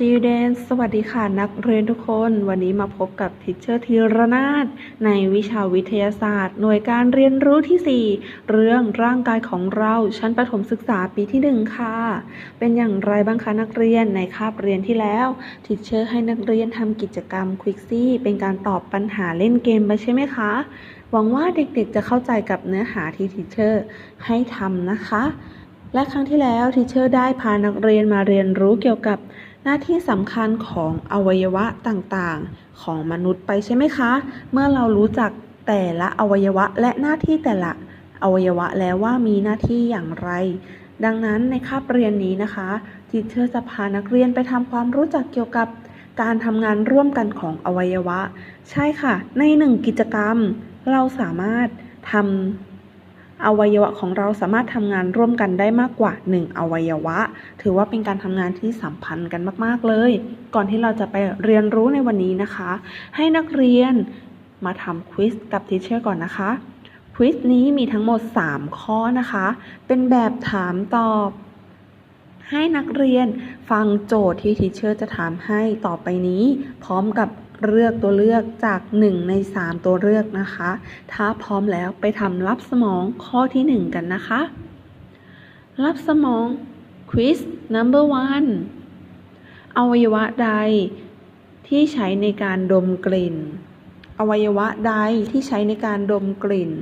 Students สวัสดีค่ะนักเรียนทุกคน วันนี้มาพบกับทิเชอร์ธีรนาถในวิชาวิทยาศาสตร์ หน่วยการเรียนรู้ที่ 4 เรื่องร่างกายของเราชั้นประถมศึกษาปีที่ 1 ค่ะ เป็นอย่างไรบ้างคะนักเรียนในคาบเรียนที่แล้วทิเชอร์ให้นักเรียนทำกิจกรรมควิกซี่เป็นการตอบปัญหาเล่นเกมไปใช่ไหมคะ หวังว่าเด็กๆจะเข้าใจกับเนื้อหาที่ทิเชอร์ให้ทำนะคะและครั้งที่แล้วทีเชอร์ได้พานักเรียนมาเรียนรู้เกี่ยวกับ หน้าที่สำคัญของอวัยวะต่างๆ ของมนุษย์ไปใช่ไหมคะ เมื่อเรารู้จักแต่ละอวัยวะและหน้าที่แต่ละอวัยวะแล้วว่ามีหน้าที่อย่างไร ดังนั้นในคาบเรียนนี้นะคะทีเชอร์จะพานักเรียนไปทำความรู้จักเกี่ยวกับการทำงานร่วมกันของอวัยวะ ใช่ค่ะ ในหนึ่งกิจกรรม เราสามารถทำ อวัยวะของเราสามารถทำงานร่วมกันได้มากกว่า 1 อวัยวะ ถือว่าเป็นการทำงานที่สัมพันธ์กันมากๆเลย ก่อนที่เราจะไปเรียนรู้ในวันนี้นะคะ ให้นักเรียนมาทำควิสกับทีเชอร์ก่อนนะคะควิสนี้มีทั้งหมด 3 ข้อนะคะ เป็นแบบถามตอบ ให้นักเรียนฟังโจทย์ที่ทีเชอร์จะถามให้ต่อไปนี้ พร้อมกับ เลือกตัวเลือกจาก 1 ใน 3 ตัวเลือกนะคะ ถ้าพร้อมแล้วไปทำรับสมองข้อที่ 1 กันนะคะ รับสมอง quiz number one อวัยวะใดที่ใช้ในการดมกลิ่น อวัยวะใดที่ใช้ในการดมกลิ่น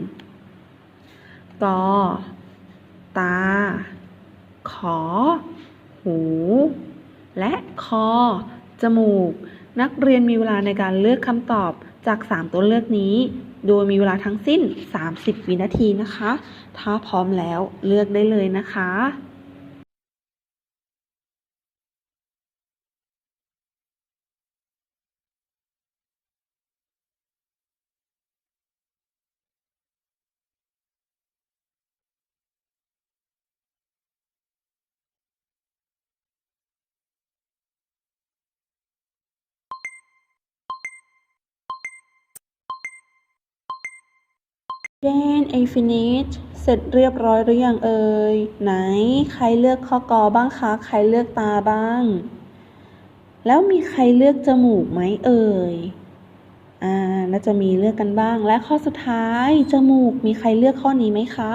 กอตา ขอ หู และคอ จมูก นักเรียนมีเวลาในการเลือกคำตอบจาก 3 ตัวเลือกนี้ โดยมีเวลาทั้งสิ้น 30 วินาทีนะคะ ถ้าพร้อมแล้วเลือกได้เลยนะคะ เจนไอฟินิชเสร็จเรียบร้อยหรือยังเอ่ยไหน ใครเลือกข้อกอบ้างคะ ใครเลือกตาบ้าง แล้วมีใครเลือกจมูกไหมเอ่ยอ่าน่าจะมีเลือกกันบ้าง และข้อสุดท้ายจมูกมีใครเลือกข้อนี้ไหมคะ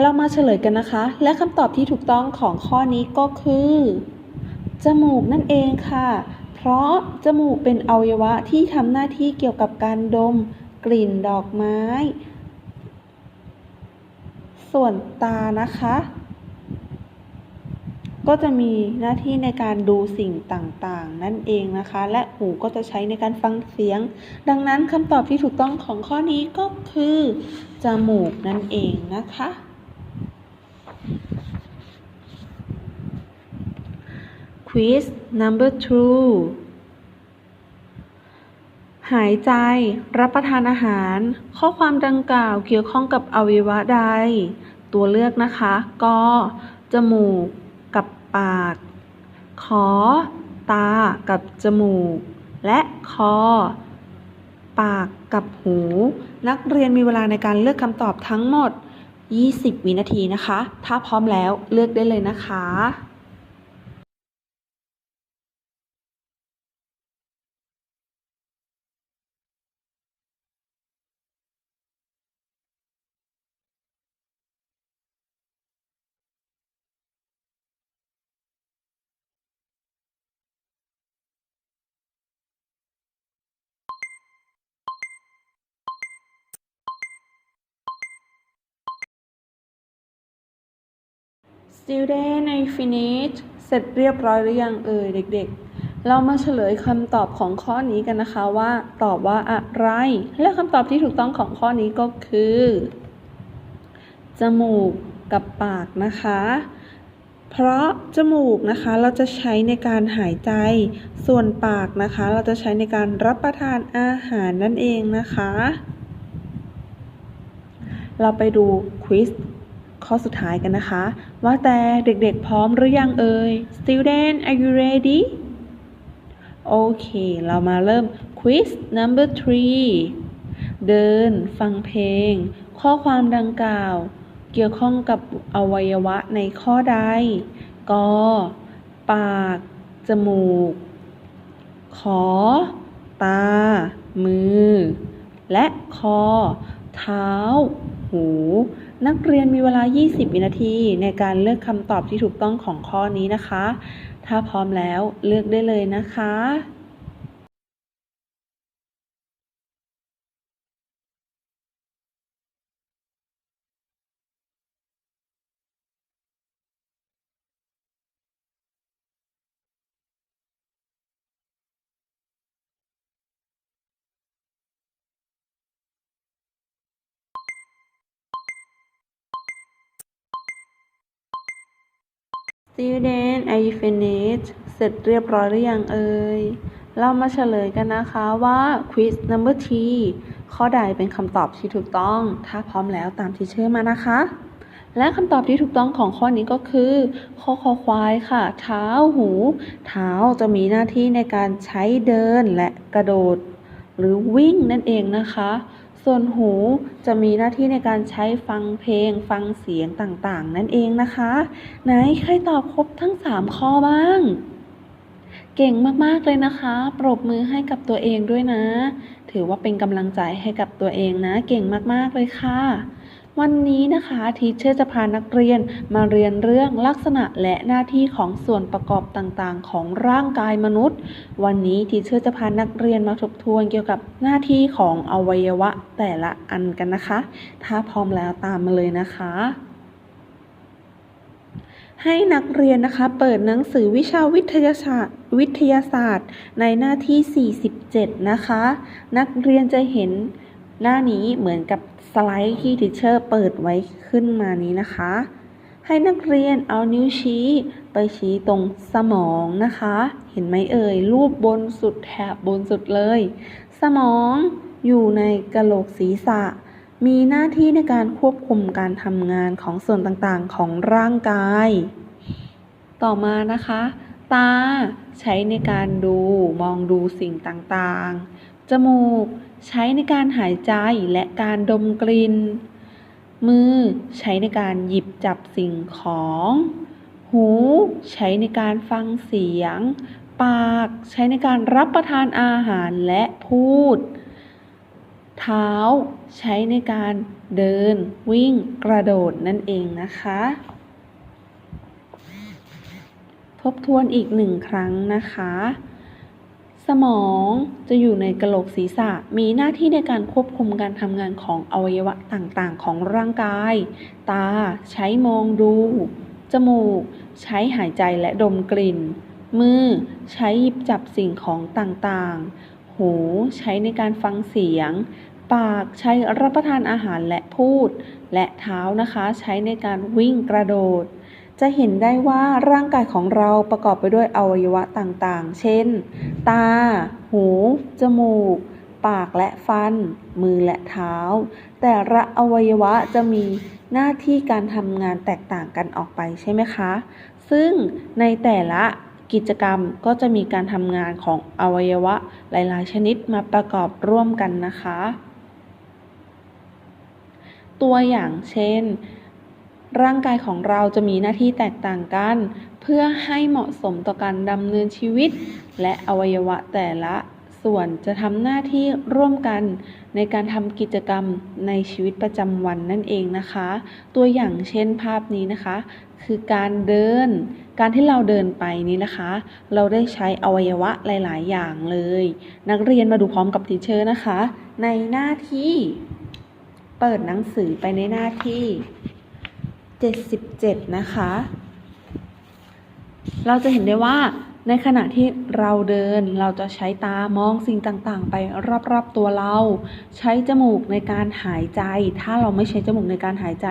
เรามาเฉลยกันนะคะ และคำตอบที่ถูกต้องของข้อนี้ก็คือ จมูกนั่นเองค่ะ เพราะจมูกเป็นอวัยวะที่ทำหน้าที่เกี่ยวกับการดม กลิ่นดอกไม้ ส่วนตานะคะ ก็จะมีหน้าที่ในการดูสิ่งต่างๆ นั่นเองนะคะ และหูก็จะใช้ในการฟังเสียง ดังนั้นคำตอบที่ถูกต้องของข้อนี้ก็คือจมูกนั่นเองนะคะ Quiz number two หายใจ รับประทานอาหาร ข้อความดังกล่าวเกี่ยวข้องกับอวัยวะใด ตัวเลือกนะคะกอจมูก กับปาก ขอ ตา กับจมูก และคอ ปากกับหู นักเรียนมีเวลาในการเลือกคำตอบทั้งหมด 20 วินาทีนะคะ ถ้าพร้อมแล้วเลือกได้เลยนะคะ Student I finish เสร็จเรียบร้อยหรือยังเอ่ยเด็ก ๆ เรามาเฉลยคำตอบของข้อนี้กันนะคะว่า ตอบว่าอะไร และคำตอบที่ถูกต้องของข้อนี้ก็คือ จมูกกับปากนะคะ เพราะจมูกนะคะเราจะใช้ในการหายใจ ส่วนปากนะคะ เราจะใช้ในการรับประทานอาหารนั่นเองนะคะ เราไปดูควิส ข้อสุดท้ายกันนะคะ ว่าแต่เด็กๆพร้อมหรือยังเอ่ย Student are you ready โอเค เรามาเริ่ม quiz number three เดิน ฟังเพลง ข้อความดังกล่าว เกี่ยวข้องกับอวัยวะในข้อใดกอปาก จมูก ขอ ตา มือ และคอ เท้า หู นักเรียนมีเวลา 20 วินาทีในการเลือกคำตอบที่ถูกต้องของข้อนี้นะคะ ถ้าพร้อมแล้วเลือกได้เลยนะคะ Student are you finished เสร็จเรียบร้อยหรือยังเอ่ย เรามาเฉลยกันนะคะว่า quiz number T ข้อใดเป็นคำตอบที่ถูกต้อง ถ้าพร้อมแล้วตามที่เชื่อมานะคะ และคำตอบที่ถูกต้องของข้อนี้ก็คือ ข้อคอควายค่ะ เท้าหู เท้าจะมีหน้าที่ในการใช้เดินและกระโดด หรือวิ่งนั่นเองนะคะ ส่วนหูจะมีหน้าที่ในการใช้ฟังเพลง ฟังเสียงต่างๆ นั่นเองนะคะ ไหนใครตอบครบทั้ง 3 ข้อบ้าง เก่งมากๆเลยนะคะ ปรบมือให้กับตัวเองด้วยนะ ถือว่าเป็นกำลังใจให้กับตัวเองนะ เก่งมากๆเลยค่ะ วันนี้นะคะทีเชอร์จะพานักเรียนมาเรียนเรื่องลักษณะและหน้าที่ของส่วนประกอบต่างๆ ของร่างกายมนุษย์ วันนี้ทีเชอร์จะพานักเรียนมาทบทวนเกี่ยวกับหน้าที่ของอวัยวะแต่ละอันกันนะคะ ถ้าพร้อมแล้วตามมาเลยนะคะให้นักเรียนนะคะเปิดหนังสือวิชาวิทยาศาสตร์ วิทยาศาสตร์ ในหน้าที่ 47 นะคะ นักเรียนจะเห็นหน้านี้เหมือนกับ สไลด์ที่ทิเชอร์เปิดไว้ขึ้นมานี้นะคะ ให้นักเรียนเอานิ้วชี้ไปชี้ตรงสมองนะคะ เห็นไหมเอ่ย รูปบนสุดแถบบนสุดเลย สมองอยู่ในกะโหลกศีรษะ มีหน้าที่ในการควบคุมการทำงานของส่วนต่างๆของร่างกาย ต่อมานะคะ ตาใช้ในการดูมองดูสิ่งต่างๆ จมูก ใช้ในการหายใจและการดมกลิ่น มือใช้ในการหยิบจับสิ่งของ หูใช้ในการฟังเสียง ปากใช้ในการรับประทานอาหารและพูด เท้าใช้ในการเดิน วิ่ง กระโดดนั่นเองนะคะ ทบทวนอีกหนึ่งครั้งนะคะ สมองจะอยู่ในกระโหลกศีรษะมีหน้าที่ในการควบคุมการทำงานของอวัยวะต่างๆ ของร่างกาย ตาใช้มองดู จมูก ใช้หายใจและดมกลิ่น มือ ใช้หยิบจับสิ่งของต่างๆ หูใช้ในการฟังเสียง ปากใช้รับประทานอาหารและพูด และเท้านะคะ ใช้ในการวิ่งกระโดด จะเห็นได้ว่าร่างกายของเราประกอบไปด้วยอวัยวะต่างๆ เช่น ตา หู จมูก ปากและฟัน มือและเท้า แต่ละอวัยวะจะมีหน้าที่การทำงานแตกต่างกันออกไปใช่ไหมคะ ซึ่งในแต่ละกิจกรรมก็จะมีการทำงานของอวัยวะหลาย ๆ ชนิดมาประกอบร่วมกันนะคะ ตัวอย่างเช่น ร่างกายของเราจะมีหน้าที่แตกต่างกัน เพื่อให้เหมาะสมต่อการดำเนินชีวิต และอวัยวะแต่ละส่วนจะทำหน้าที่ร่วมกันในการทำกิจกรรมในชีวิตประจำวันนั่นเองนะคะ ตัวอย่างเช่นภาพนี้นะคะ คือการเดิน การที่เราเดินไปนี้นะคะ เราได้ใช้อวัยวะหลาย ๆ อย่างเลย นักเรียนมาดูพร้อมกับทีเชอร์นะคะ ในหน้าที่ เปิดหนังสือไปในหน้าที่ 77 นะคะ เราจะเห็นได้ว่าในขณะที่เราเดินเราจะใช้ตามองสิ่งต่างๆ ไปรอบๆตัวเรา ใช้จมูกในการหายใจ ถ้าเราไม่ใช้จมูกในการหายใจ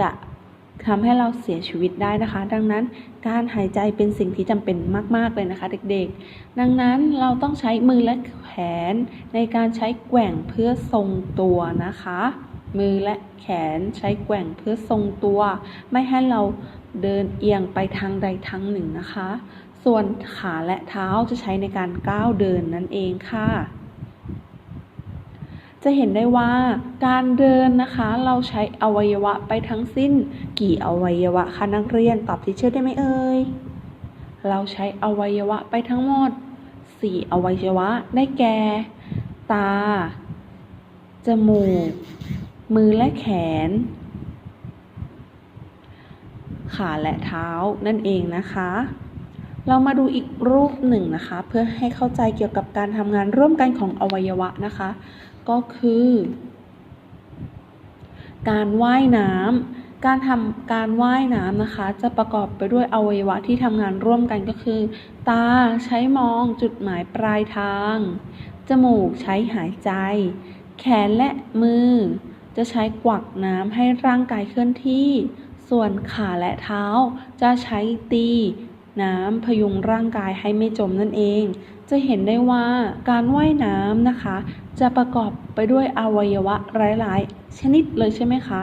จะทำให้เราเสียชีวิตได้นะคะ ดังนั้นการหายใจเป็นสิ่งที่จำเป็นมาก ๆ เลยนะคะ เด็กๆ ดังนั้นเราต้องใช้มือและแขนในการใช้แกว่งเพื่อทรงตัวนะคะ มือและแขนใช้แกว่งเพื่อทรงตัว ไม่ให้เราเดินเอียงไปทางใดทางหนึ่งนะคะ ส่วนขาและเท้าจะใช้ในการก้าวเดินนั่นเองค่ะ จะเห็นได้ว่าการเดินนะคะ เราใช้อวัยวะไปทั้งสิ้น กี่อวัยวะคะนักเรียนตอบที่เชื่อได้ไหมเอ่ยเราใช้อวัยวะไปทั้งหมด 4 อวัยวะได้แก่ ตา จมูก มือและแขน ขาและเท้านั่นเองนะคะ เรามาดูอีกรูปหนึ่งนะคะ เพื่อให้เข้าใจเกี่ยวกับการทำงานร่วมกันของอวัยวะนะคะ ก็คือ การว่ายน้ำการทำการว่ายน้ำนะคะ จะประกอบไปด้วยอวัยวะที่ทำงานร่วมกันก็คือ ตาใช้มองจุดหมายปลายทาง จมูกใช้หายใจ แขนและมือ จะใช้กวักน้ำให้ร่างกายเคลื่อนที่ ส่วนขาและเท้า จะใช้ตี น้ำพยุงร่างกายให้ไม่จมนั่นเอง จะเห็นได้ว่าการว่ายน้ำนะคะ จะประกอบไปด้วยอวัยวะหลายๆ ชนิดเลยใช่ไหมคะ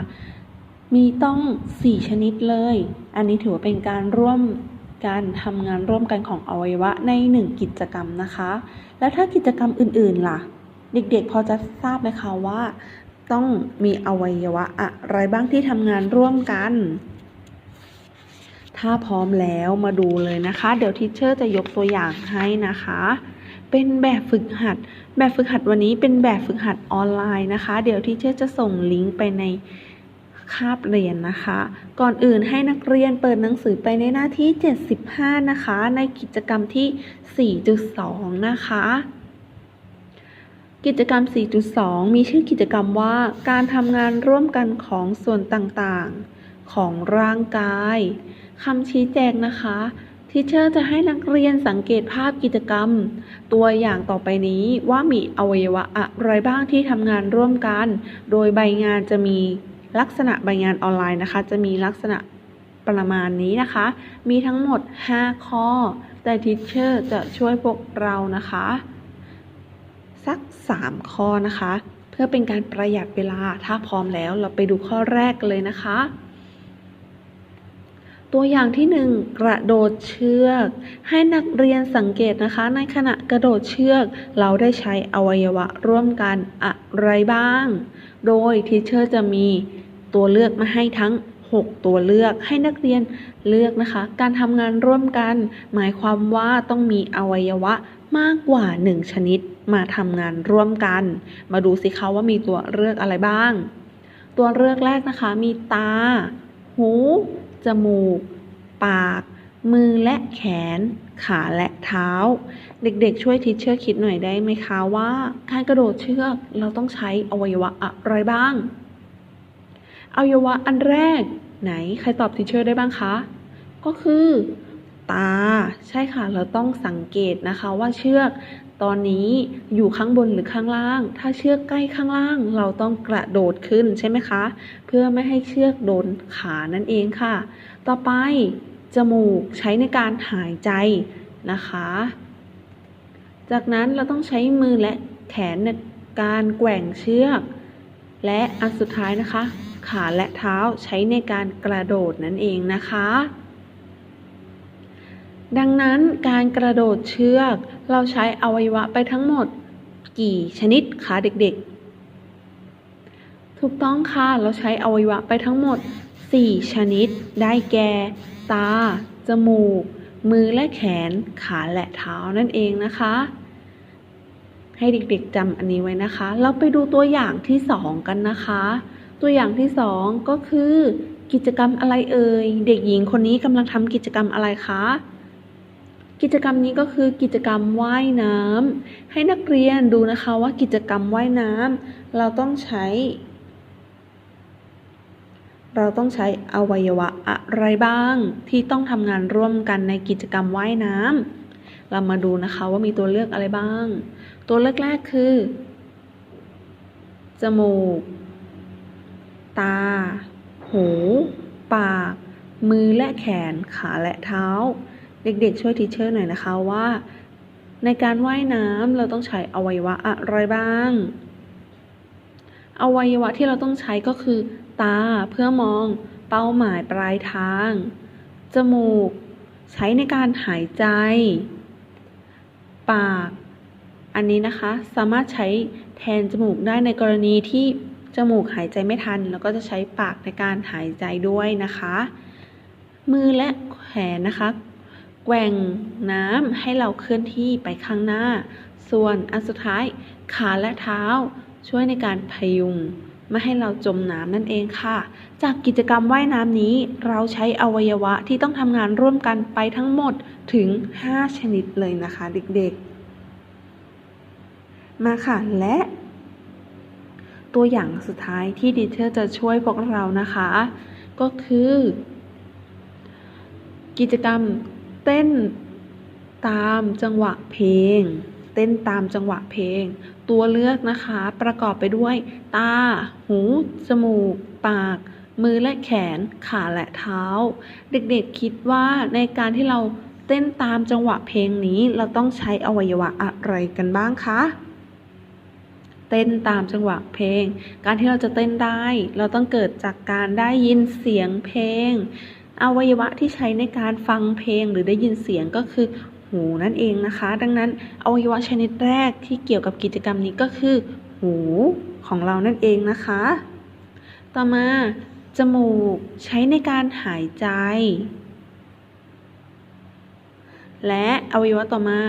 มีต้อง 4 ชนิดเลย อันนี้ถือว่าเป็นการร่วมการทำงานร่วมกันของอวัยวะใน 1 กิจกรรมนะคะ แล้วถ้ากิจกรรมอื่นๆล่ะ เด็กๆ พอจะทราบไหมคะว่า ต้องมีอวัยวะอะไรบ้างที่ทำงานร่วมกัน ถ้าพร้อมแล้วมาดูเลยนะคะ เดี๋ยวทิเชอร์จะยกตัวอย่างให้นะคะ เป็นแบบฝึกหัด แบบฝึกหัดวันนี้เป็นแบบฝึกหัดออนไลน์นะคะ เดี๋ยวทิเชอร์จะส่งลิงก์ไปในคาบเรียนนะคะ ก่อนอื่นให้นักเรียนเปิดหนังสือไปในหน้าที่ 75 นะคะ ในกิจกรรมที่ 4.2 นะคะ กิจกรรม 4.2 มีชื่อกิจกรรมว่าการทำงานร่วมกันของส่วนต่างๆ ของร่างกายคำชี้แจงนะคะทีเชอร์จะให้นักเรียนสังเกตภาพกิจกรรม ตัวอย่างต่อไปนี้ว่ามีอวัยวะอะไรบ้างที่ทำงานร่วมกัน โดยใบงานจะมีลักษณะใบงานออนไลน์นะคะ จะมีลักษณะประมาณนี้นะคะ มีทั้งหมด 5 ข้อ แต่ทีเชอร์จะช่วยพวกเรานะคะ สัก 3 ข้อนะคะ เพื่อเป็นการประหยัดเวลาถ้าพร้อมแล้วเราไปดูข้อแรกเลยนะคะ ตัวอย่างที่ 1 กระโดดเชือก ให้นักเรียนสังเกตนะคะ ในขณะกระโดดเชือก เราได้ใช้อวัยวะร่วมกันอะไรบ้าง โดยทีเชอร์จะมีตัวเลือกมาให้ทั้ง6 ตัวเลือกให้นักเรียนเลือกนะคะ การทำงานร่วมกัน หมายความว่าต้องมีอวัยวะมากกว่า 1 ชนิด มาทำงานร่วมกัน มาดูสิคะว่ามีตัวเลือกอะไรบ้าง ตัวเลือกแรกนะคะ มีตา หู จมูก ปาก มือและแขน ขาและเท้า เด็กๆ ช่วยทิชเชอร์คิดหน่อยได้ไหมคะว่าการกระโดดเชือกเราต้องใช้อวัยวะอะไรบ้าง อวัยวะอันแรก ไหนใครตอบทิชเชอร์ได้บ้างคะ ก็คือตา ใช่ค่ะ เราต้องสังเกตนะคะว่าเชือก ตอนนี้อยู่ข้างบนหรือข้างล่าง ถ้าเชือกใกล้ข้างล่าง เราต้องกระโดดขึ้นใช่ไหมคะ เพื่อไม่ให้เชือกโดนขานั่นเองค่ะ ต่อไปจมูกใช้ในการหายใจนะคะ จากนั้นเราต้องใช้มือและแขนในการแกว่งเชือก และอันสุดท้ายนะคะ ขาและเท้าใช้ในการกระโดดนั่นเองนะคะ ดังนั้นการกระโดดเชือก เราใช้อวัยวะไปทั้งหมด กี่ชนิดคะเด็กๆ ถูกต้องค่ะ เราใช้อวัยวะไปทั้งหมด 4 ชนิด ได้แก่ ตา จมูก มือและแขน ขาและเท้านั่นเองนะคะ ให้เด็กๆจำอันนี้ไว้นะคะ เราไปดูตัวอย่างที่2กันนะคะ ตัวอย่างที่2ก็คือ กิจกรรมอะไรเอ่ย เด็กหญิงคนนี้กำลังทำกิจกรรมอะไรคะ กิจกรรมนี้ก็คือกิจกรรมว่ายน้ำให้นักเรียนดูนะคะว่ากิจกรรมว่ายน้ำเราต้องใช้ เราต้องใช้อวัยวะอะไรบ้างที่ต้องทำงานร่วมกันในกิจกรรมว่ายน้ำเรามาดูนะคะว่ามีตัวเลือกอะไรบ้าง ตัวเลือกแรกคือ จมูก ตา หู ปาก มือและแขน ขาและเท้า เด็กๆ ช่วยทีเชอร์หน่อยนะคะว่า ในการว่ายน้ำเราต้องใช้อวัยวะอะไรบ้าง อวัยวะที่เราต้องใช้ก็คือ ตาเพื่อมองเป้าหมายปลายทาง จมูก ใช้ในการหายใจ ปาก อันนี้นะคะสามารถใช้แทนจมูกได้ในกรณีที่จมูกหายใจไม่ทัน แล้วก็จะใช้ปากในการหายใจด้วยนะคะ มือและแขนนะคะ แกว่งน้ำให้เราเคลื่อนที่ไปข้างหน้า ส่วนอันสุดท้ายขาและเท้า ช่วยในการพยุงไม่ให้เราจมน้ำนั่นเองค่ะ จากกิจกรรมว่ายน้ำนี้ เราใช้อวัยวะที่ต้องทำงานร่วมกันไปทั้งหมดถึง 5 ชนิดเลยนะคะเด็กๆ มาค่ะ และ ตัวอย่างสุดท้ายที่ดิเทอร์จะช่วยพวกเรานะคะ ก็คือ กิจกรรม เต้นตามจังหวะเพลง เต้นตามจังหวะเพลง ตัวเลือกนะคะประกอบไปด้วย ตา หู จมูก ปาก มือและแขน ขาและเท้า เด็กๆคิดว่าในการที่เราเต้นตามจังหวะเพลงนี้เราต้องใช้อวัยวะอะไรกันบ้างคะเต้นตามจังหวะเพลง การที่เราจะเต้นได้ เราต้องเกิดจากการได้ยินเสียงเพลง อวัยวะที่ใช้ในการฟังเพลงหรือได้ยินเสียงก็คือหูนั่นเองนะคะ ดังนั้นอวัยวะชนิดแรกที่เกี่ยวกับกิจกรรมนี้ก็คือ หูของเรานั่นเองนะคะ ต่อมาจมูกใช้ในการหายใจ และอวัยวะต่อมา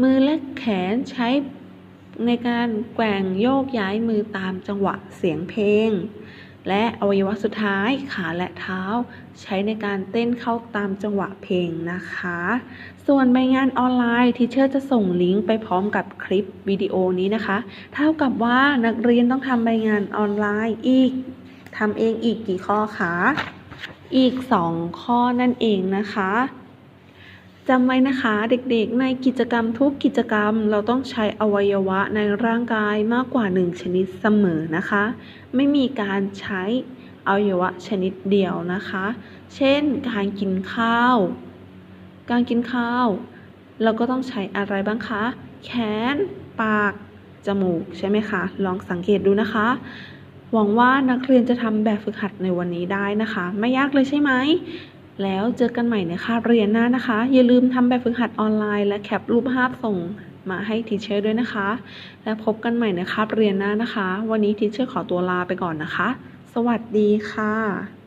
มือและแขนใช้ในการแกว่งโยกย้ายมือตามจังหวะเสียงเพลง และอวัยวะสุดท้ายขาและเท้า ใช้ในการเต้นเข้าตามจังหวะเพลงนะคะ ส่วนใบงานออนไลน์ทีเชอร์จะส่งลิงก์ไปพร้อมกับคลิปวิดีโอนี้นะคะ เท่ากับว่านักเรียนต้องทำใบงานออนไลน์อีกทำเองอีกกี่ข้อคะอีก 2 ข้อนั่นเองนะคะจำไว้นะคะเด็กๆ ในกิจกรรมทุกกิจกรรม เราต้องใช้อวัยวะในร่างกายมากกว่า 1 ชนิดเสมอนะคะ ไม่มีการใช้อวัยวะชนิดเดียวนะคะ เช่นการกินข้าว การกินข้าว เราก็ต้องใช้อะไรบ้างคะ แขน ปาก จมูก ใช่ไหมคะ ลองสังเกตดูนะคะ หวังว่านักเรียนจะทำแบบฝึกหัดในวันนี้ได้นะคะ ไม่ยากเลยใช่ไหม แล้วเจอกันใหม่ในคาบเรียนหน้านะคะ อย่าลืมทำแบบฝึกหัดออนไลน์และแคปรูปภาพส่ง มาให้ทีเชอร์ด้วยนะคะ และพบกันใหม่ในคาบเรียนหน้านะคะ วันนี้ทีเชอร์ขอตัวลาไปก่อนนะคะ สวัสดีค่ะ